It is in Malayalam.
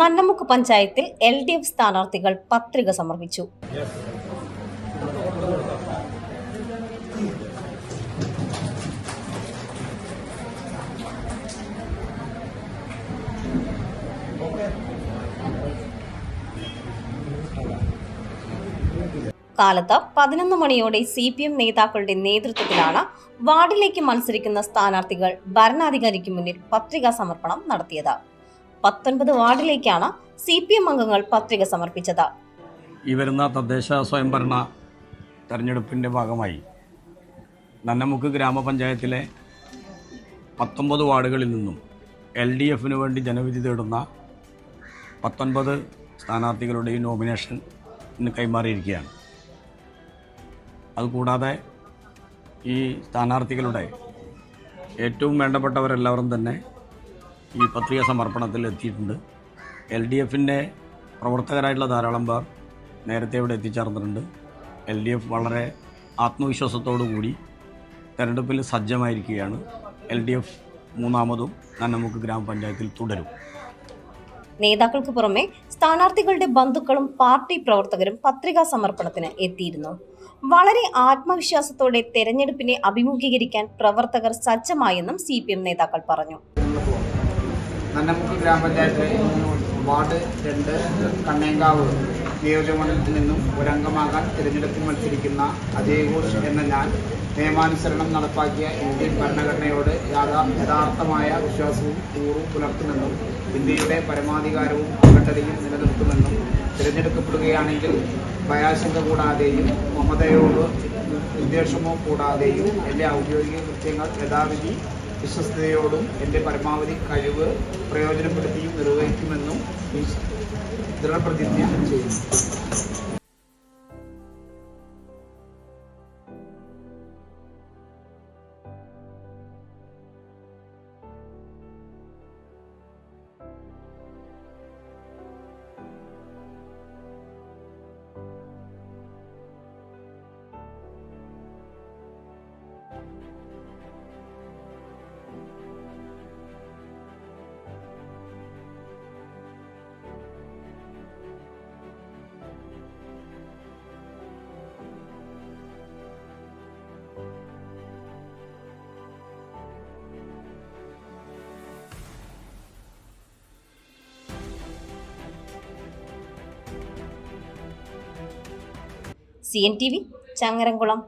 നന്നമുക്ക് പഞ്ചായത്തിൽ എൽ ഡി എഫ് സ്ഥാനാർത്ഥികൾ പത്രിക സമർപ്പിച്ചു. കാലത്ത് പതിനൊന്ന് മണിയോടെ സി പി എം നേതാക്കളുടെ നേതൃത്വത്തിലാണ് വാർഡിലേക്ക് മത്സരിക്കുന്ന സ്ഥാനാർത്ഥികൾ ഭരണാധികാരിക്ക് മുന്നിൽ പത്രികാ സമർപ്പണം നടത്തിയത്. പത്തൊൻപത് വാർഡിലേക്കാണ് സി പി എം അംഗങ്ങൾ പത്രിക സമർപ്പിച്ചത്. ഈ വരുന്ന തദ്ദേശ സ്വയംഭരണ തെരഞ്ഞെടുപ്പിന്റെ ഭാഗമായി നന്നമുക്ക് ഗ്രാമപഞ്ചായത്തിലെ പത്തൊമ്പത് വാർഡുകളിൽ നിന്നും എൽ ഡി എഫിന് വേണ്ടി ജനവിധി തേടുന്ന പത്തൊൻപത് സ്ഥാനാർത്ഥികളുടെയും നോമിനേഷൻ ഇന്ന് കൈമാറിയിരിക്കുകയാണ്. അതുകൂടാതെ ഈ സ്ഥാനാർത്ഥികളുടെ ഏറ്റവും വേണ്ടപ്പെട്ടവരെല്ലാവരും തന്നെ ഈ പത്രിക സമർപ്പണത്തിൽ എത്തിയിട്ടുണ്ട്. എൽ ഡി എഫിന്റെ പ്രവർത്തകരായിട്ടുള്ള ധാരാളം പേർ നേരത്തെ ഇവിടെ എത്തിച്ചേർന്നിട്ടുണ്ട്. എൽ ഡി എഫ് വളരെ ആത്മവിശ്വാസത്തോടു കൂടി തെരഞ്ഞെടുപ്പിൽ സജ്ജമായിരിക്കുകയാണ്. എൽ ഡി എഫ് മൂന്നാമതും നന്നമുക്ക് ഗ്രാമപഞ്ചായത്തിൽ തുടരും. നേതാക്കൾക്ക് പുറമെ സ്ഥാനാർത്ഥികളുടെ ബന്ധുക്കളും പാർട്ടി പ്രവർത്തകരും പത്രികാ സമർപ്പണത്തിന് എത്തിയിരുന്നു. വളരെ ആത്മവിശ്വാസത്തോടെ തെരഞ്ഞെടുപ്പിനെ അഭിമുഖീകരിക്കാൻ പ്രവർത്തകർ സജ്ജമായെന്നും സി നേതാക്കൾ പറഞ്ഞു. നന്നമുക്ക് ഗ്രാമപഞ്ചായത്തിലെ വാർഡ് രണ്ട് കണ്ണേങ്കാവ് നിയോജകമണ്ഡലത്തിൽ നിന്നും ഒരംഗമാകാൻ തിരഞ്ഞെടുപ്പിൽ മത്സരിക്കുന്ന അജയ് ഘോഷ് എന്ന ഞാൻ നിയമാനുസരണം നടപ്പാക്കിയ ഇന്ത്യൻ ഭരണഘടനയോട് യാഥാ യഥാർത്ഥമായ വിശ്വാസവും കൂറും പുലർത്തുമെന്നും ഇന്ത്യയുടെ പരമാധികാരവും അഖണ്ഡതയും നിലനിർത്തുമെന്നും തിരഞ്ഞെടുക്കപ്പെടുകയാണെങ്കിൽ ഭയാശങ്ക കൂടാതെയും മമതയോട് വിദ്വേഷമോ കൂടാതെയും എന്റെ ഔദ്യോഗിക കൃത്യങ്ങൾ യഥാവിധി വിശ്വസ്തയോടും എന്റെ പരമാവധി കഴിവ് പ്രയോജനപ്പെടുത്തിയും നിർവഹിക്കുമെന്നും ദൃഢപ്രതിജ്ഞ ചെയ്യുന്നു. C N T V Changaramkulam.